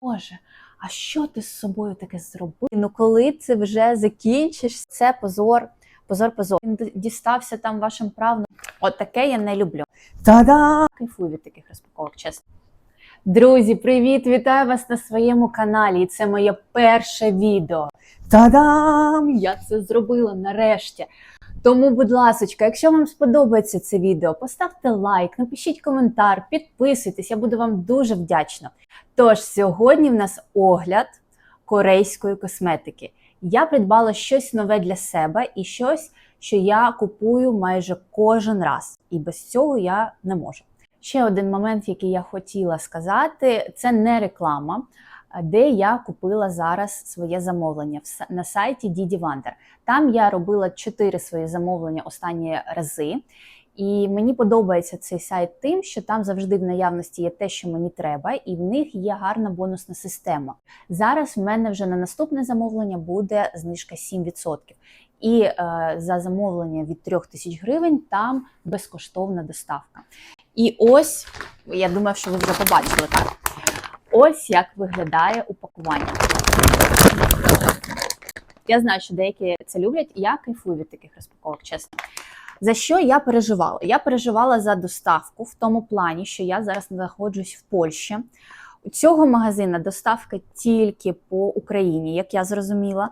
Боже, а що ти з собою таке зробив? Ну коли це вже закінчиш, це позор, позор, позор. Він дістався там вашим правним. От таке я не люблю. Та-да! Кайфую від таких розпаковок, чесно. Друзі, привіт! Вітаю вас на своєму каналі. І це моє перше відео. Та-дам! Я це зробила нарешті. Тому, будь ласочка, якщо вам сподобається це відео, поставте лайк, напишіть коментар, підписуйтесь, я буду вам дуже вдячна. Тож, сьогодні в нас огляд корейської косметики. Я придбала щось нове для себе і щось, що я купую майже кожен раз. І без цього я не можу. Ще один момент, який я хотіла сказати, це не реклама, де я купила зараз своє замовлення на сайті Didi Wonder. Там я робила чотири свої замовлення останні рази. І мені подобається цей сайт тим, що там завжди в наявності є те, що мені треба, і в них є гарна бонусна система. Зараз в мене вже на наступне замовлення буде знижка 7%. І е, за замовлення від 3 тисяч гривень там безкоштовна доставка. І ось, я думаю, що ви вже побачили так. Ось як виглядає упакування. Я знаю, що деякі це люблять, і я кайфую від таких розпаковок, чесно. За що я переживала? Я переживала за доставку в тому плані, що я зараз знаходжусь в Польщі. У цього магазина доставка тільки по Україні, як я зрозуміла.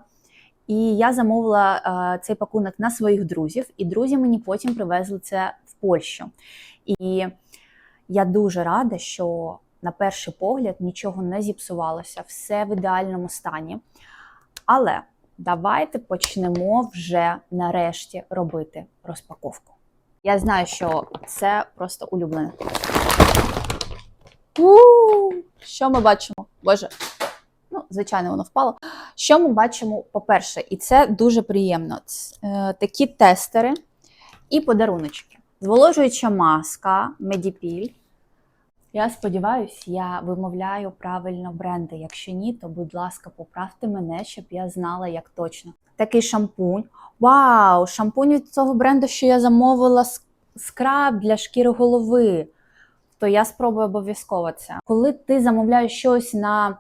І я замовила е, цей пакунок на своїх друзів, і друзі мені потім привезли це в Польщу. І я дуже рада, що на перший погляд нічого не зіпсувалося, все в ідеальному стані. Але давайте почнемо вже нарешті робити розпаковку. Я знаю, що це просто улюблене. У, Що ми бачимо? Боже, ну, звичайно, воно впало. Що ми бачимо, по-перше, і це дуже приємно. Ц- е, Такі тестери і подаруночки. Зволожуюча маска Медіпіль. Я сподіваюся, я вимовляю правильно бренди. Якщо ні, то будь ласка, поправте мене, щоб я знала, як точно. Такий шампунь. Вау! Шампунь від цього бренду, що я замовила скраб для шкіри голови. То я спробую обов'язково це. Коли ти замовляєш щось на е,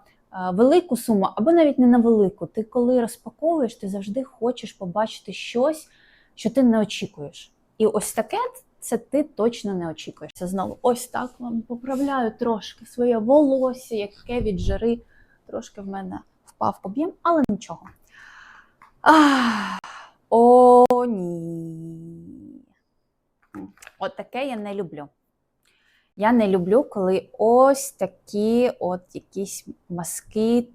велику суму, або навіть не на велику, ти коли розпаковуєш, ти завжди хочеш побачити щось, що ти не очікуєш. І ось таке це ти точно не очікуєш. Це знову ось так вам поправляю трошки своє волосся, яке від жари трошки в мене впав об'єм, але нічого. Ах, о, ні. От таке я не люблю. Я не люблю, коли ось такі от якісь маски.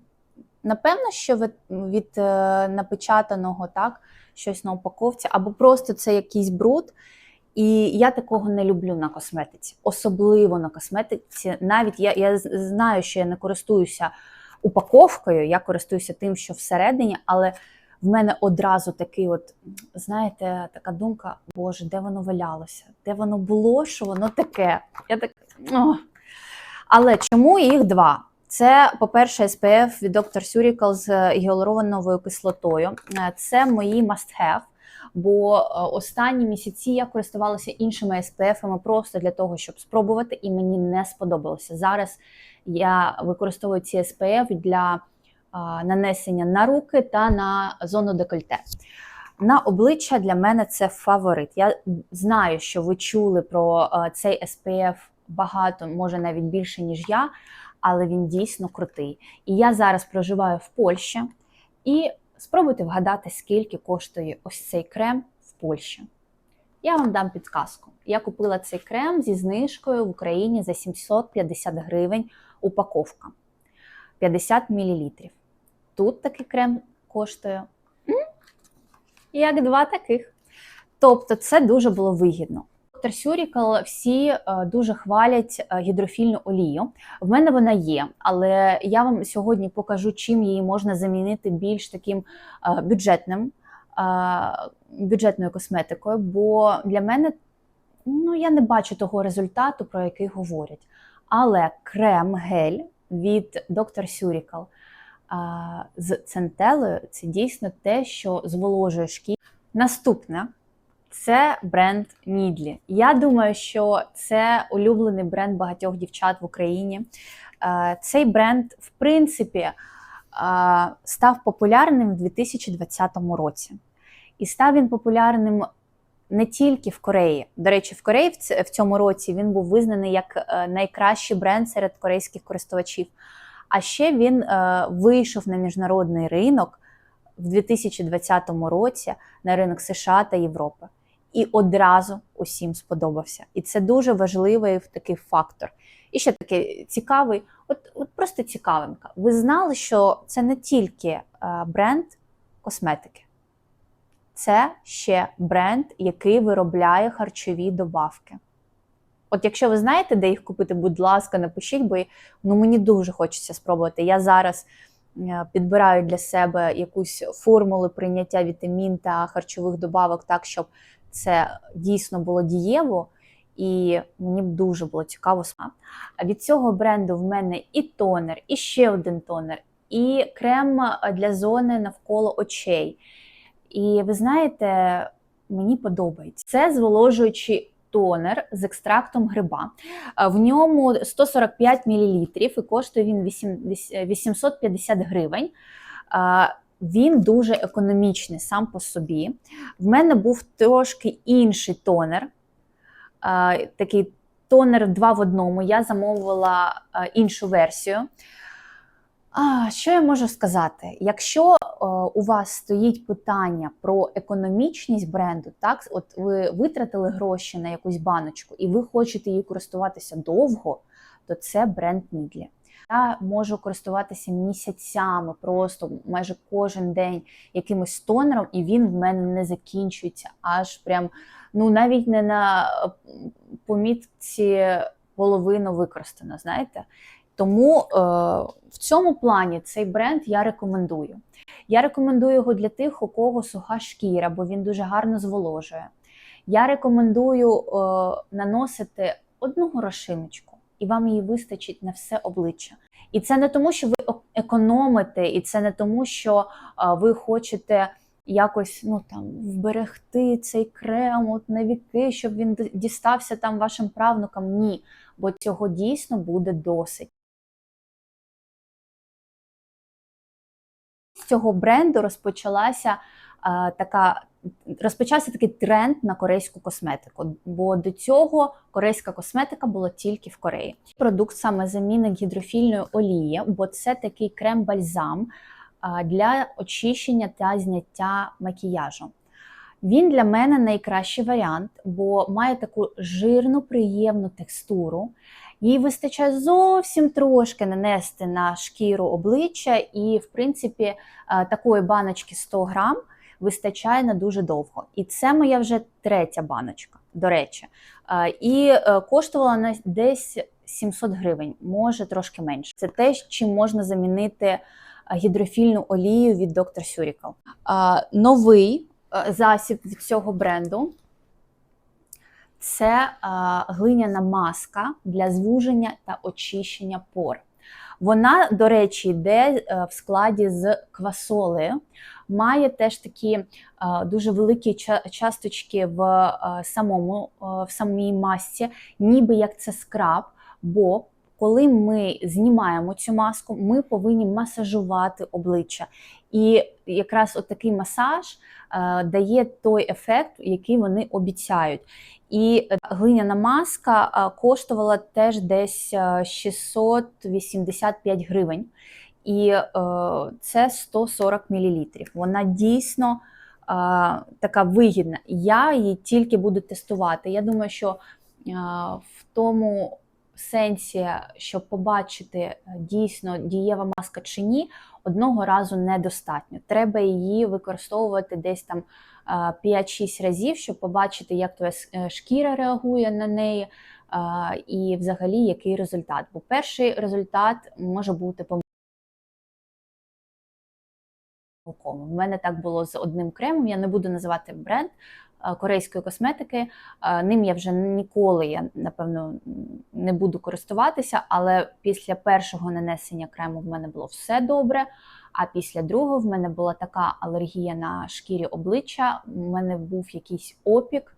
Напевно, що від, від е, напечатаного так, щось на упаковці, або просто це якийсь бруд. І я такого не люблю на косметиці, особливо на косметиці. Навіть я, я знаю, що я не користуюся упаковкою, я користуюся тим, що всередині, але в мене одразу такий, от, знаєте, така думка: Боже, де воно валялося? Де воно було, що воно таке? Я так. О. Але чому їх два? Це, по-перше, SPF від Dr. Surical з гіалурованою кислотою. Е, Це мої must-have, бо е, останні місяці я користувалася іншими SPF-ами просто для того, щоб спробувати, і мені не сподобалося. Зараз я використовую ці SPF для е, нанесення на руки та на зону декольте. На обличчя для мене це фаворит. Я знаю, що ви чули про е, цей SPF багато, може навіть більше, ніж я, але він дійсно крутий. І я зараз проживаю в Польщі. І спробуйте вгадати, скільки коштує ось цей крем в Польщі. Я вам дам підказку. Я купила цей крем зі знижкою в Україні за 750 гривень упаковка 50 мл. Тут такий крем коштує як два таких. Тобто це дуже було вигідно. Доктор Сюрікал всі е, дуже хвалять е, гідрофільну олію. В мене вона є, але я вам сьогодні покажу, чим її можна замінити більш таким е, бюджетним, бюджетною косметикою. Бо для мене ну, я не бачу того результату, про який говорять. Але крем-гель від. Surical е, з центелею це дійсно те, що зволожує шкіру. Наступне це бренд Нідлі. Я думаю, що це улюблений бренд багатьох дівчат в Україні. е, цей бренд, в принципі, е, став популярним в 2020 році. І став він популярним не тільки в Кореї. До речі, в Кореї в цьому році він був визнаний як е, найкращий бренд серед корейських користувачів. А ще він вийшов на міжнародний ринок в 2020 році на ринок США та Європи. І одразу усім сподобався. І це дуже важливий такий фактор. І ще такий цікавий, от, от просто цікавинка. Ви знали, що це не тільки е, бренд косметики, це ще бренд, який виробляє харчові добавки. От якщо ви знаєте, де їх купити, будь ласка, напишіть, бо ну, мені дуже хочеться спробувати. Я зараз е, підбираю для себе якусь формулу прийняття вітамін та харчових добавок так, щоб це дійсно було дієво, і мені дуже було цікаво. Від цього бренду в мене і тонер, і ще один тонер, і крем для зони навколо очей. І ви знаєте, мені подобається. Це зволожуючий тонер з екстрактом гриба. В ньому 145 мл і коштує він 850 гривень. Він дуже економічний сам по собі. В мене був трошки інший тонер, такий тонер 2 в одному. Я замовила іншу версію. А, що я можу сказати? Якщо е, у вас стоїть питання про економічність бренду, так от ви витратили гроші на якусь баночку і ви хочете її користуватися довго, то це бренд Мідлі. Я можу користуватися місяцями, просто майже кожен день якимось тонером, і він в мене не закінчується. Аж прям ну навіть не на помітці половину використано, знаєте. Тому е, в цьому плані цей бренд я рекомендую. Я рекомендую його для тих, у кого суха шкіра, бо він дуже гарно зволожує. Я рекомендую е, наносити одну горошиночку, і вам її вистачить на все обличчя. І це не тому, що ви економите, і це не тому, що ви хочете якось ну там вберегти цей крем от на віки, щоб він дістався там вашим правнукам. Ні, бо цього дійсно буде досить. З цього бренду розпочалася а, така. Розпочався такий тренд на корейську косметику, бо до цього корейська косметика була тільки в Кореї. Продукт саме замінник гідрофільної олії, бо це такий крем-бальзам для очищення та зняття макіяжу. Він для мене найкращий варіант, бо має таку жирну, приємну текстуру. Їй вистачає зовсім трошки нанести на шкіру обличчя, і, в принципі, такої баночки 100 грам вистачає на дуже довго. І це моя вже третя баночка, до речі. І е, коштувала вона десь 700 гривень, може трошки менше. Це те, чим можна замінити гідрофільну олію від Dr. Surical. Новий е, засіб від цього бренду це глиняна маска для звуження та очищення пор. Вона, до речі, йде е, в складі з квасолею, має теж такі е, дуже великі часточки в самому в самій масці, ніби як це скраб. бо коли ми знімаємо цю маску, ми повинні масажувати обличчя. І якраз от такий масаж е, дає той ефект, який вони обіцяють. І глиняна маска е, коштувала теж десь 685 гривень. І е, це 140 мл. Вона дійсно е, така вигідна. Я її тільки буду тестувати. Я думаю, що е, в тому сенсі, щоб побачити дійсно дієва маска чи ні, одного разу недостатньо. Треба її використовувати десь там 5-6 разів, щоб побачити, як твоя шкіра реагує на неї, і взагалі який результат. Бо перший результат може бути помилковим. У мене так було з одним кремом. Я не буду називати бренд, Е, корейської косметики. Е, ним я вже ніколи, я напевно, не буду користуватися, але після першого нанесення крему в мене було все добре. А після другого в мене була така алергія на шкірі обличчя, у мене був якийсь опік.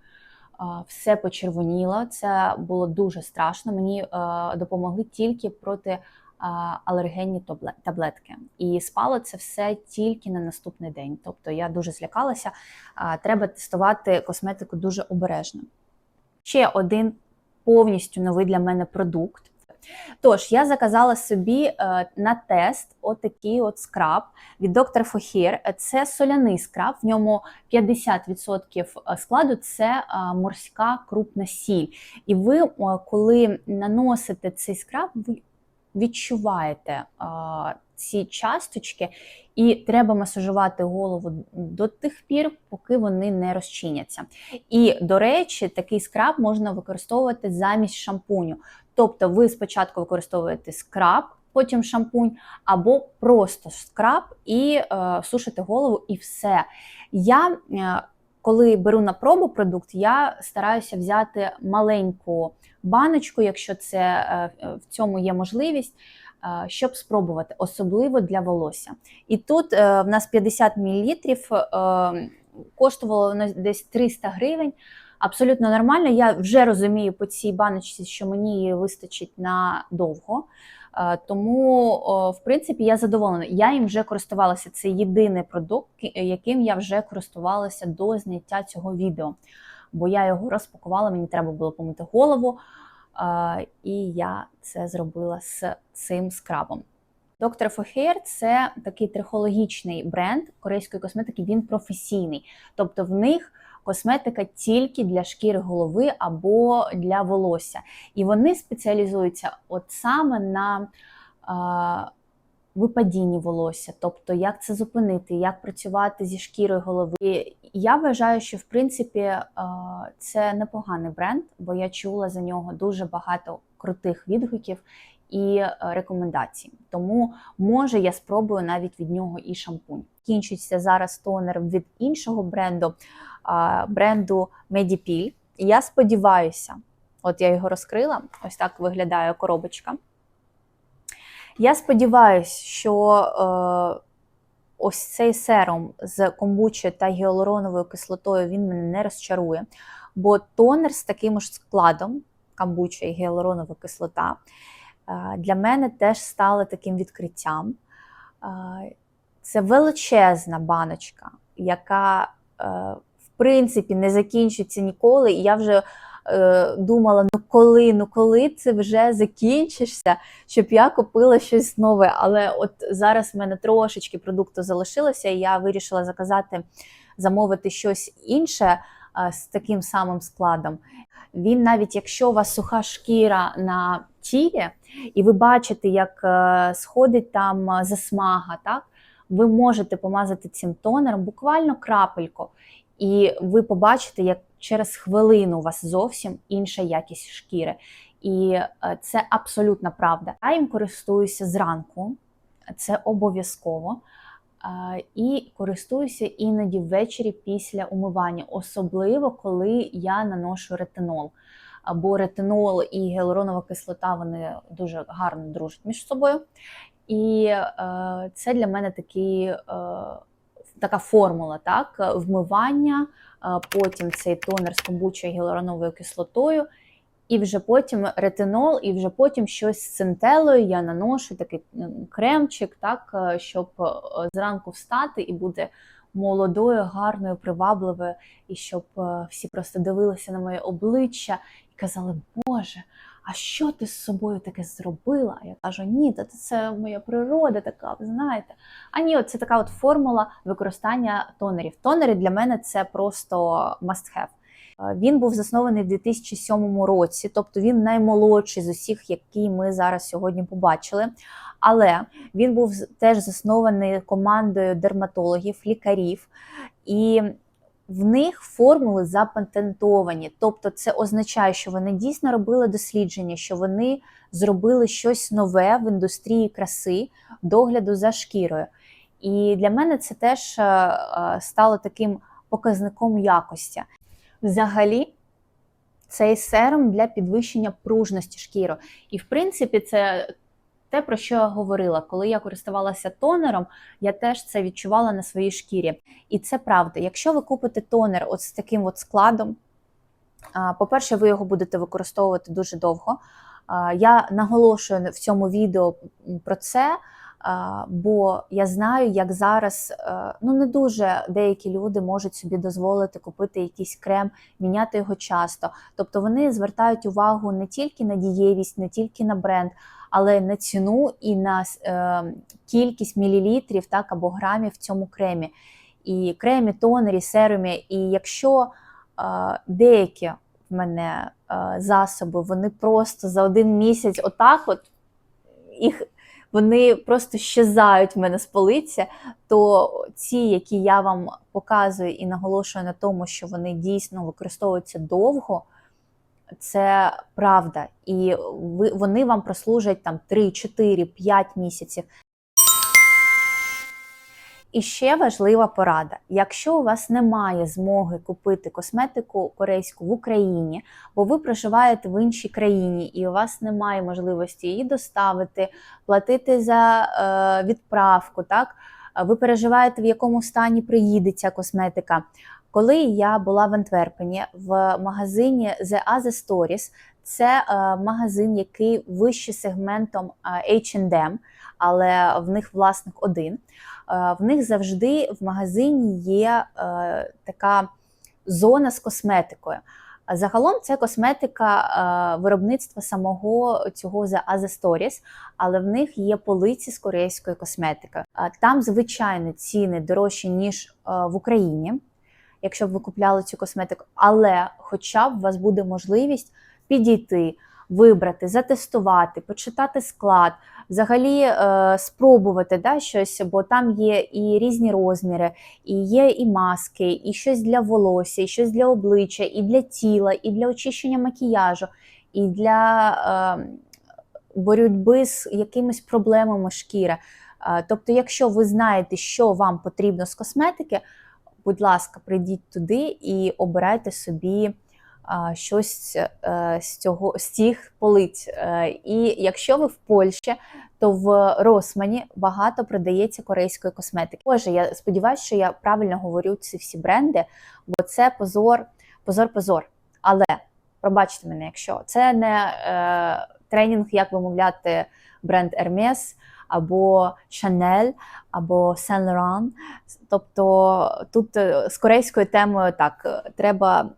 Е, все почервоніло, це було дуже страшно. Мені допомогли тільки проти алергенні таблетки. І спало це все тільки на наступний день. Тобто я дуже злякалася. Треба тестувати косметику дуже обережно. Ще один повністю новий для мене продукт. Тож, я заказала собі е, на тест отакий от скраб від Dr. Фохір. Це соляний скраб, в ньому 50% складу це е, морська крупна сіль. І ви, е, коли наносите цей скраб, ви відчуваєте е, ці часточки, і треба масажувати голову до тих пір, поки вони не розчиняться. І, до речі, такий скраб можна використовувати замість шампуню. Тобто ви спочатку використовуєте скраб, потім шампунь, або просто скраб і е, сушите голову, і все. Я, е, коли беру на пробу продукт, я стараюся взяти маленьку баночку, якщо це е, в цьому є можливість. е, Щоб спробувати, особливо для волосся. І тут е, в нас 50 мл, коштувало десь 300 гривень. Абсолютно нормально. Я вже розумію по цій баночці, що мені її вистачить на довго. Е, Тому, в принципі, я задоволена. Я їм вже користувалася. Це єдиний продукт, яким я вже користувалася до зняття цього відео. Бо я його розпакувала, мені треба було помити голову, е, і я це зробила з цим скрабом. Доктор Фохер це такий трихологічний бренд корейської косметики. Він професійний, тобто в них косметика тільки для шкіри голови або для волосся. І вони спеціалізуються от саме на е, випадінні волосся, тобто як це зупинити, як працювати зі шкірою голови. І я вважаю, що в принципі е, це непоганий бренд, бо я чула за нього дуже багато крутих відгуків і е, рекомендацій. Тому може я спробую навіть від нього і шампунь. Кінчиться зараз тонер від іншого бренду, бренду Medipil. Я сподіваюся, от я його розкрила, ось так виглядає коробочка. Я сподіваюся, що е, ось цей серум з комбучою та гіалуроновою кислотою він мене не розчарує, бо тонер з таким ж складом, камбуча і гіалуронова кислота, е, для мене теж стали таким відкриттям. Е, Це величезна баночка, яка, е, принципі, не закінчиться ніколи. І я вже е, думала: ну коли, ну коли це вже закінчишся, щоб я купила щось нове. Але от зараз в мене трошечки продукту залишилося, і я вирішила заказати, замовити щось інше е, з таким самим складом. Він, навіть якщо у вас суха шкіра на тілі, і ви бачите, як е, сходить там е, засмага, так? ви можете помазати цим тонером буквально крапельку, і ви побачите, як через хвилину у вас зовсім інша якість шкіри. І е, це абсолютна правда. Я їм користуюся зранку, це обов'язково. Е, І користуюся іноді ввечері після умивання, особливо коли я наношу ретинол. Або ретинол і гіалуронова кислота вони дуже гарно дружать між собою. І е, це для мене такий, е, така формула, так? вмивання, е, потім цей тонер з комбучою гіалуроновою кислотою, і вже потім ретинол, і вже потім щось з центелою я наношу такий кремчик, так, е, щоб е, зранку встати і буде молодою, гарною, привабливою, і щоб е, всі просто дивилися на моє обличчя і казали, Боже, а що ти з собою таке зробила? Я кажу, ні, та це моя природа така, ви знаєте. А ні, це така от формула використання тонерів. Тонери для мене це просто must have. Е, Він був заснований в 2007 році, тобто він наймолодший з усіх, які ми зараз сьогодні побачили. Але він був теж заснований командою дерматологів, лікарів, і в них формули запатентовані. Тобто, це означає, що вони дійсно робили дослідження, що вони зробили щось нове в індустрії краси, догляду за шкірою. І для мене це теж е, е, стало таким показником якості. Взагалі, цей серум для підвищення пружності шкіри. І, в принципі, це те, про що я говорила. Коли я користувалася тонером, я теж це відчувала на своїй шкірі. І це правда. Якщо ви купите тонер от з таким от складом, по-перше, ви його будете використовувати дуже довго. Я наголошую в цьому відео про це, бо я знаю, як зараз е, ну не дуже деякі люди можуть собі дозволити купити якийсь крем, міняти його часто. Тобто вони звертають увагу не тільки на дієвість, не тільки на бренд, але на ціну і на е, кількість мілілітрів так, або грамів в цьому кремі. І кремі, тонері, серумі. І якщо е, деякі в мене засоби, вони просто за один місяць, отак, от їх вони просто щезають в мене з полиці, то ці, які я вам показую і наголошую на тому, що вони дійсно використовуються довго, це правда. І ви, вони вам прослужать там 3, 4, 5 місяців. І ще важлива порада: якщо у вас немає змоги купити косметику корейську в Україні, бо ви проживаєте в іншій країні, і у вас немає можливості її доставити, платити за е, відправку, так ви переживаєте, в якому стані приїде ця косметика. Коли я була в Антверпені в магазині The Other Stories, це е, магазин, який вищий сегментом H&M, але в них власник один. Е, в них завжди в магазині є е, така зона з косметикою. Загалом це косметика е, виробництва самого цього The Other Stories, але в них є полиці з корейською косметикою. Е, Там, звичайно, ціни дорожчі, ніж в Україні, якщо б ви купляли цю косметику, але хоча б у вас буде можливість підійти, вибрати, затестувати, почитати склад, взагалі е, спробувати да, щось, бо там є і різні розміри, і є і маски, і щось для волосся, і щось для обличчя, і для тіла, і для очищення макіяжу, і для е, боротьби з якимись проблемами шкіри. Е, тобто, якщо ви знаєте, що вам потрібно з косметики, будь ласка, прийдіть туди і обирайте собі щось е, з цього з цих полиць. Е, І якщо ви в Польщі, то в Росмані багато продається корейської косметики. Боже, я сподіваюся, що я правильно говорю ці всі бренди, бо це позор, позор, позор. Але пробачте мене, якщо це не е, тренінг, як вимовляти бренд Hermes, або Chanel, або Saint Laurent. Тобто тут е, з корейською темою так треба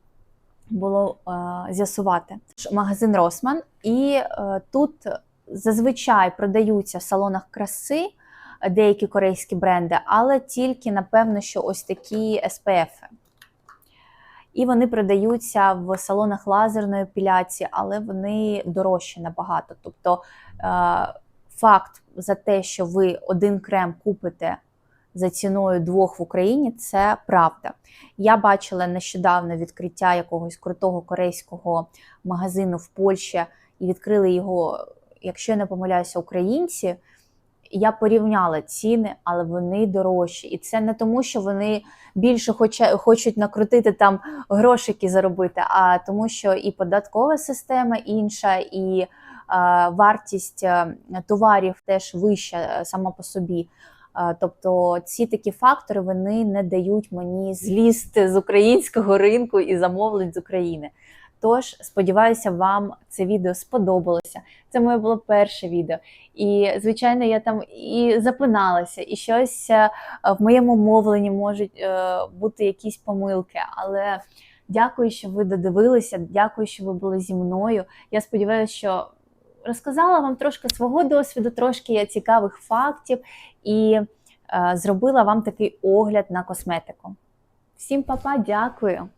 було е, з'ясувати. Магазин Росман, і е, тут зазвичай продаються в салонах краси деякі корейські бренди, але тільки, напевно, що ось такі SPF. І вони продаються в салонах лазерної епіляції, але вони дорожчі набагато. Тобто е, факт за те, що ви один крем купите за ціною двох в Україні, це правда. Я бачила нещодавно відкриття якогось крутого корейського магазину в Польщі і відкрили його, якщо я не помиляюся, українці. Я порівняла ціни, але вони дорожчі. І це не тому, що вони більше хочуть накрутити там грошики заробити, а тому, що і податкова система інша, і е, вартість е, товарів теж вища е, сама по собі. Е, тобто ці такі фактори вони не дають мені злізти з українського ринку і замовлень з України. Тож, сподіваюся, вам це відео сподобалося. Це моє було перше відео. І, звичайно, я там і запиналася, і щось е, в моєму мовленні можуть е, бути якісь помилки. Але дякую, що ви додивилися. Дякую, що ви були зі мною. Я сподіваюся, що розказала вам трошки свого досвіду, трошки цікавих фактів і е, зробила вам такий огляд на косметику. Всім па-па, дякую!